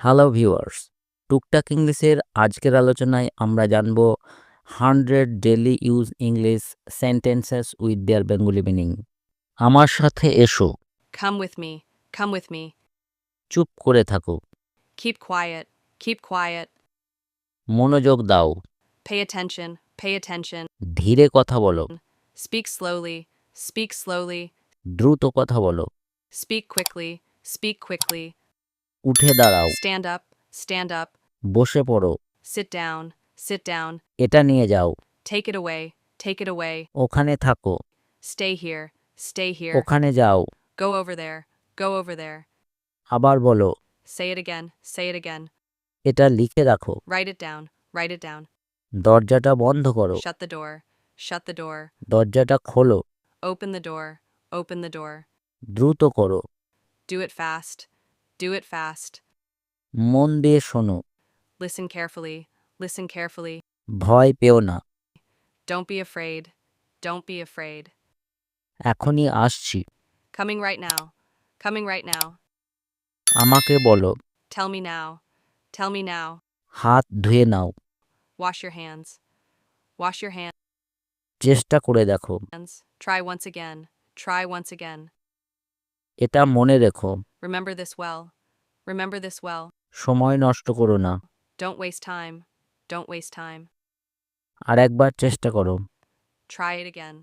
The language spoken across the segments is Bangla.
হ্যালো ভিউয়ার্স টুকটাক ইংলিশের আজকের আলোচনায় আমরা জানব hundred daily use English sentences with their Bengali meaning. আমার সাথে এসো। Come with me come with me চুপ করে থাকো। খিপ কোয়ায়েট খিপ কোয়ায়েট মনোযোগ দাও। পে অ্যাটেনশন পে অ্যাটেনশন ধীরে কথা বলো। স্পিক স্লোলি স্পিক স্লোলি দ্রুত কথা বলো। স্পিক কুইকলি স্পিক কুইকলি উঠে দাঁড়াও Stand up. Stand up. বসে পড়ো Sit down. Sit down. এটা নিয়ে যাও Take it away. Take it away. ওখানে থাকো Stay here. Stay here. ওখানে যাও Go over there. Go over there. আবার বলো Say it again. Say it again. এটা লিখে রাখো Write it down. Write it down. দরজাটা বন্ধ করো Shut the door. Shut the door. দরজাটা খোলো Open the door. Open the door. দ্রুত করো Do it fast. Do it fast. মন দিয়ে শোনো Listen carefully. Listen carefully. ভয় পেও না Don't be afraid. Don't be afraid. এখনই আসছি Coming right now. Coming right now. আমাকে বলো Tell me now. Tell me now. হাত ধুয়ে নাও Wash your hands. Wash your hands. চেষ্টা করে দেখো Try once again. Try once again. এটা মনে রেখো Remember this well. Remember this well. সময় নষ্ট করো না Don't waste time. Don't waste time. আর একবার চেষ্টা করো Try it again.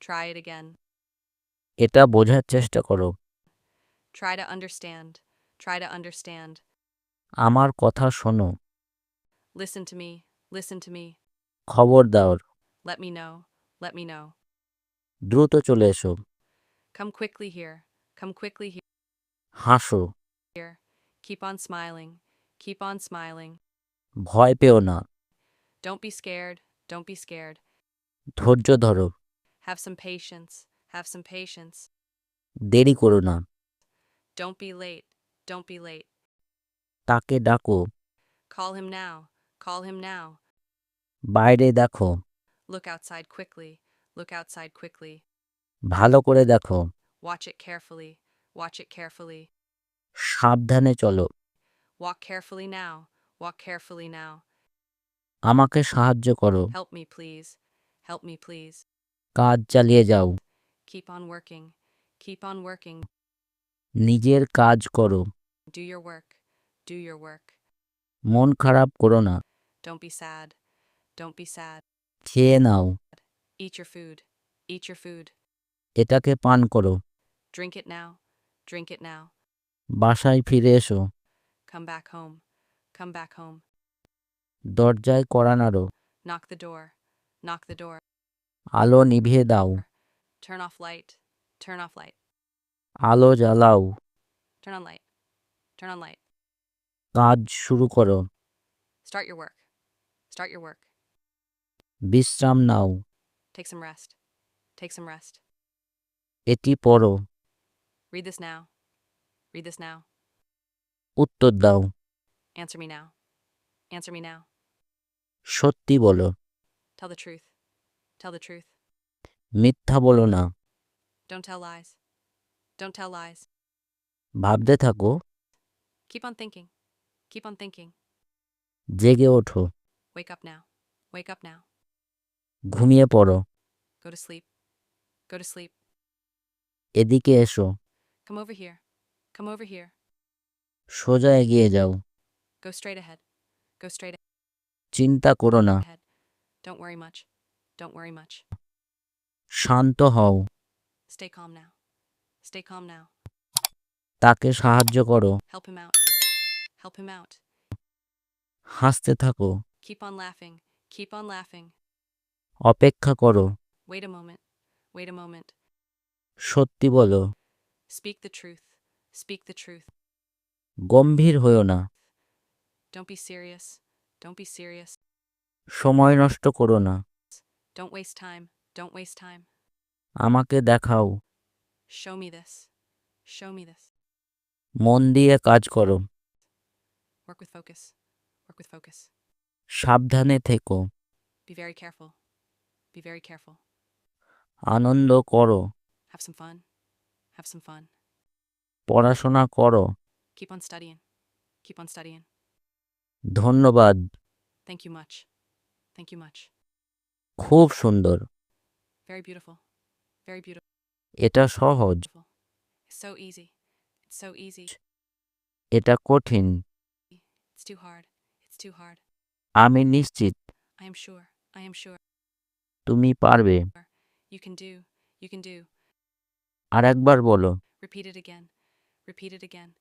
Try it again. এটা বোঝার চেষ্টা করো Try to understand. Try to understand. আমার কথা শোনো Listen to me. Listen to me. খবর দাও Let me know. Let me know. দ্রুত চলে এসো Come quickly here. Come quickly here. হাসো Keep on smiling. Keep on smiling. ভয় পেও না Don't be scared. Don't be scared. ধৈর্য ধরো Have some patience. Have some patience. দেরি করো না Don't be late. Don't be late. তাকে ডাকো Call him now. Call him now. বাইরে দেখো Look outside quickly. Look outside quickly. ভালো করে দেখো Watch it carefully. Watch it carefully. সাবধানে চলো Walk carefully now. Walk carefully now. আমাকে সাহায্য করো Help me, please. Help me, please. কাজ চালিয়ে যাও Keep on working. Keep on working. নিজের কাজ করো Do your work. Do your work. মন খারাপ করো না Don't be sad. Don't be sad. খেয়ে নাও Eat your food. Eat your food. এটাকে পান করো Drink it now. Drink it now. বাসায় ফিরে এসো Come back home. Come back home. দরজায় কড়া নাড়ো Knock the door. Knock the door. আলো নিভিয়ে দাও Turn off light. Turn off light. আলো জ্বালাও Turn on light. Turn on light. কাজ শুরু করো Start your work. Start your work. বিশ্রাম নাও Take some rest. Take some rest. এটি পড়ো Read this now. Read this now. উত্তর দাও Answer me now. Answer me now. সত্যি বলো Tell the truth. Tell the truth. মিথ্যা বলো না Don't tell lies. Don't tell lies. ভাবতে থাকো Keep on thinking. Keep on thinking. জেগে ওঠো Wake up now. Wake up now. ঘুমিয়ে পড়ো Go to sleep. Go to sleep. এদিকে এসো Come over here. Come over here. সোজা এগিয়ে যাও Go straight ahead. Go straight চিন্তা করো না ahead. Don't worry much. Don't worry much. শান্ত হও Stay calm now. Stay calm now. তাকে সাহায্য করো Help him out. Help him out. হাসতে থাকো Keep on laughing. Keep on laughing. অপেক্ষা করো Wait a moment. Wait a moment. সত্যি বলো Speak the truth. Speak the truth. গম্ভীর হইও না Don't be serious. Don't be serious. সময় নষ্ট করো না Don't waste time. Don't waste time. আমাকে দেখাও Show me this. Show me this. মন দিয়ে কাজ করো Work with focus. Work with focus. সাবধানে থেকো Be very careful. Be very careful. আনন্দ করো Have some fun. Have some fun. পড়াশোনা করো। ধন্যবাদ। খুব সুন্দর। এটা সহজ। এটা কঠিন। আমি নিশ্চিত। তুমি পারবে। আর একবার বলো। Repeated Repeat it again.